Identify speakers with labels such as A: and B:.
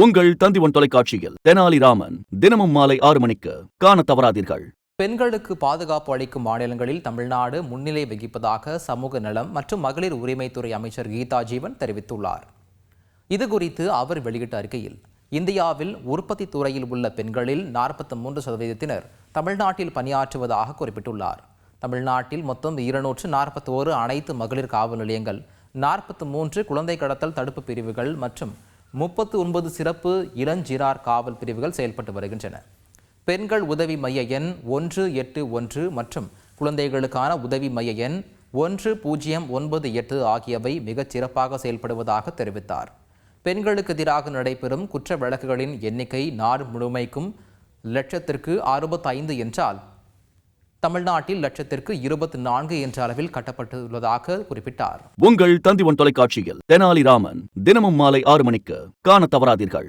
A: உங்கள் தந்திவன் தொலைக்காட்சியில் தெனாலிராமன் தினமும் மாலை ஆறு மணிக்கு காண தவறாதீர்கள்.
B: பெண்களுக்கு பாதுகாப்பு அளிக்கும் மாநிலங்களில் தமிழ்நாடு முன்னிலை வகிப்பதாக சமூக நலம் மற்றும் மகளிர் உரிமைத்துறை அமைச்சர் கீதா ஜீவன் தெரிவித்துள்ளார். இது குறித்து அவர் வெளியிட்ட அறிக்கையில் இந்தியாவில் உற்பத்தி துறையில் உள்ள பெண்களில் நாற்பத்தி மூன்று சதவீதத்தினர் தமிழ்நாட்டில் பணியாற்றுவதாக குறிப்பிட்டுள்ளார். தமிழ்நாட்டில் மொத்தம் இருநூற்று நாற்பத்தோரு அனைத்து மகளிர் காவல் நிலையங்கள் நாற்பத்தி மூன்று குழந்தை கடத்தல் தடுப்பு பிரிவுகள் மற்றும் முப்பத்து ஒன்பது சிறப்பு இளஞ்சிறார் காவல் பிரிவுகள் செயல்பட்டு வருகின்றன. பெண்கள் உதவி மைய எண் ஒன்று எட்டு ஒன்று மற்றும் குழந்தைகளுக்கான உதவி மைய எண் ஒன்று பூஜ்ஜியம் ஒன்பது எட்டு ஆகியவை மிகச் சிறப்பாக செயல்படுவதாக தெரிவித்தார். பெண்களுக்கு எதிராக நடைபெறும் குற்ற வழக்குகளின் எண்ணிக்கை நாடு முழுமைக்கும் லட்சத்திற்கு அறுபத்தைந்து என்றால் தமிழ்நாட்டில் லட்சத்திற்கு இருபத்தி நான்கு என்ற அளவில் கட்டப்பட்டுள்ளதாக குறிப்பிட்டார்.
A: உங்கள் தந்திவன் தொலைக்காட்சியில் தெனாலிராமன் தினமும் மாலை ஆறு மணிக்கு காண தவறாதீர்கள்.